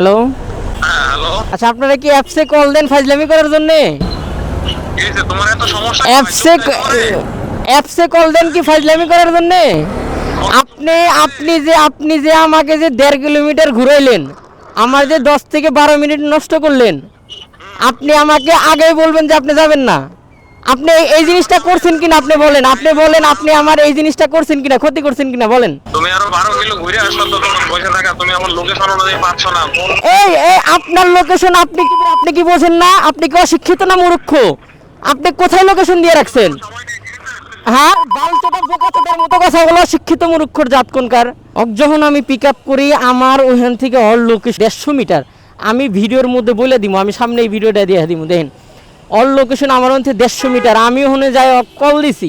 Hello? হ্যাঁ আচ্ছা আপনারা কি অ্যাপসে কল দেন ফাজলামি করার জন্যে? অ্যাপসে অ্যাপসে কল দেন কি ফাজলামি করার জন্যে? আপনি আপনি যে আপনি যে আমাকে যে দেড় কিলোমিটার ঘুরাইলেন আমার যে দশ থেকে বারো মিনিট নষ্ট করলেন আপনি আমাকে আগেই বলবেন যে আপনি যাবেন না। আপনি এই- জিনিসটা করছেন কিনা আপনি বলেন আপনি বলেন আপনি আমার এই জিনিসটা করছেন কিনা ক্ষতি করছেন কিনা বলেন। তুমি আরও বারো কিলো ঘুরে আসলো তো তোমার বসে থাকা তুমি আমার লোকেশন অনুযায়ী পাচ্ছ না। এই এই আপনার লোকেশন আপনি কি আপনি কি বোঝেন না? আপনি কি অশিক্ষিত না মূর্খ? আপনি কোথায় লোকেশন দিয়ে রাখছেন? হ্যাঁ বালচোটা বোকাচোটার মতো কথা বলো শিক্ষিত মূর্খর জাত কোনকার? যখন আমি পিক আপ করি আমার ওখান থেকে অল লোকেশন দেড়শো মিটার। আমি ভিডিওর মধ্যে বলে দিব আমি সামনে এই ভিডিওটা দিয়ে দিব দেখেন। অল লোকেশন আমার থেকে দেড়শো মিটার। আমি ওখানে যাই কল দিছি।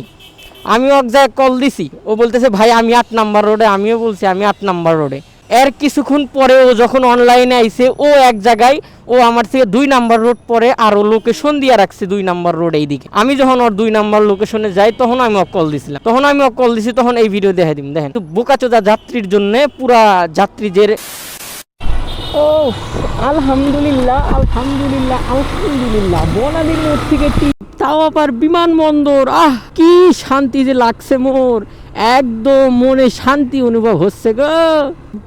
আমি এক জায়গায় কল দিছি। ও বলতেছে, ভাই, আমি আট নাম্বার রোডে আমিও বলছি, আমি আট নাম্বার রোডে এর কিছুক্ষণ পরে ও যখন অনলাইনে আইছে, ও এক জায়গায়, ও আমার থেকে দুই নাম্বার রোড পরে আর ও লোকেশন দিয়ে রাখছে দুই নাম্বার রোড এইদিকে। আমি যখন ওর দুই নাম্বার লোকেশনে যাই, তখন আমি ওক কল দিছিলাম। তখন আমি ওক কল দিছি, তখন এই ভিডিও দেখে দিম। দেখেন বোকাচোদা যাত্রীর জন্য পুরা যাত্রীদের ও আলহামদুলিল্লাহ আলহামদুলিল্লাহ আলহামদুলিল্লাহ। বনাদির মোড় থেকে তাও আবার বিমানবন্দর। আহ, কি শান্তি যে লাগছে মোর। একদম মনে শান্তি অনুভব হচ্ছে গো।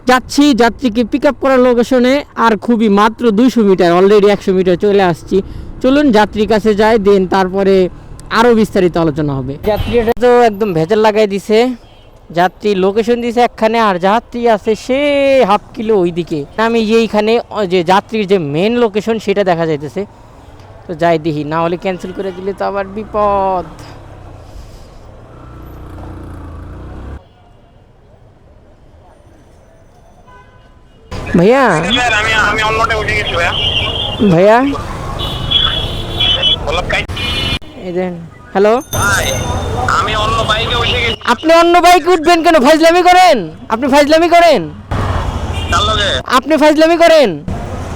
যাচ্ছি, যাত্রীকে পিক আপ করার লোকেশনে আর খুবই মাত্র দুইশো মিটার অলরেডি একশো মিটার চলে আসছি। চলুন যাত্রীর কাছে যাই, দেন তারপরে আরও বিস্তারিত আলোচনা হবে। যাত্রীরা তো একদম ভেজাল লাগাই দিছে। যাত্রী লোকেশন দিছে একখানে আর যাত্রী আছে সে হাফ কিলো ওইদিকে। আমি যে এইখানে যে যাত্রীর যে মেন লোকেশন সেটা দেখা যাইতেছে। তো যাই দেখি না হলে ক্যান্সেল করে দিলে তো আবার বিপদ। ভাইয়া? ভাইয়া? হ্যালো আমি অন্য বাইকে উঠে গেছি। আপনি অন্য বাইক উঠবেন কেন? ফাজলামি করেন। আপনি ফাজলামি করেন। তার লগে? আপনি ফাজলামি করেন।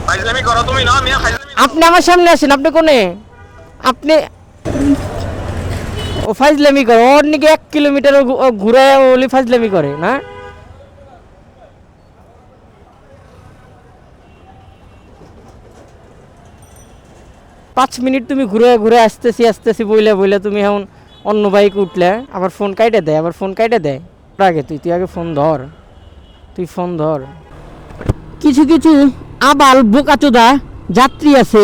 ফাইজলামি করো তুমি না আমি ফাইজলামি আপনি আমার সামনে আসেন আপনি কোনে? আপনি ও ফাজলামি করে ওর নাকি এক কিলোমিটার ঘুরে ওলি ফাজলামি করে না? পাঁচ মিনিট তুমি ঘুরে ঘুরে আসতেছি আসতেছি বইলে বইলে তুমি এখন অন্য বাইক উঠলে আবার ফোন কাইটে দেয়, আবার ফোন কাইটে দেয়। আগে তুই তুই আগে ফোন ধর, তুই ফোন ধর। কিছু কিছু আবাল বোকাচোদা যাত্রী আছে,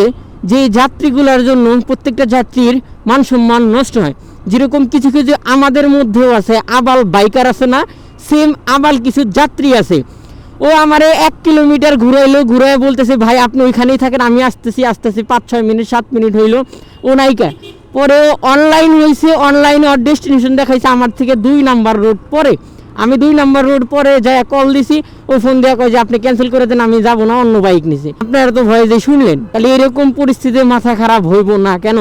যে যাত্রীগুলোর জন্য প্রত্যেকটা যাত্রীর মান সম্মান নষ্ট হয়। যেরকম কিছু কিছু আমাদের মধ্যেও আছে, আবাল বাইকার আছে না সেম আবাল কিছু যাত্রী আছে। ও আমারে এক কিলোমিটার ঘুরাইলো ঘুরাই বলতেছে, ভাই, আপনি ওইখানেই থাকেন, আমি আসতেছি আসতেছি পাঁচ ছয় মিনিট, সাত মিনিট হইল। ও নাইকা পরে অনলাইন হয়েছে অনলাইনে ওর ডেস্টিনেশন দেখাইছে, আমার থেকে দুই নাম্বার রোড পরে। আমি দুই নাম্বার রোড পরে যাই কল দিছি, ওই ফোন দেওয়া কয় যে, আপনি ক্যান্সেল করে দেন, আমি যাব না, অন্য বাইক নিছি। আপনারা তো ভয়ে যে শুনলেন। তাহলে এরকম পরিস্থিতিতে মাথা খারাপ হইব না কেন?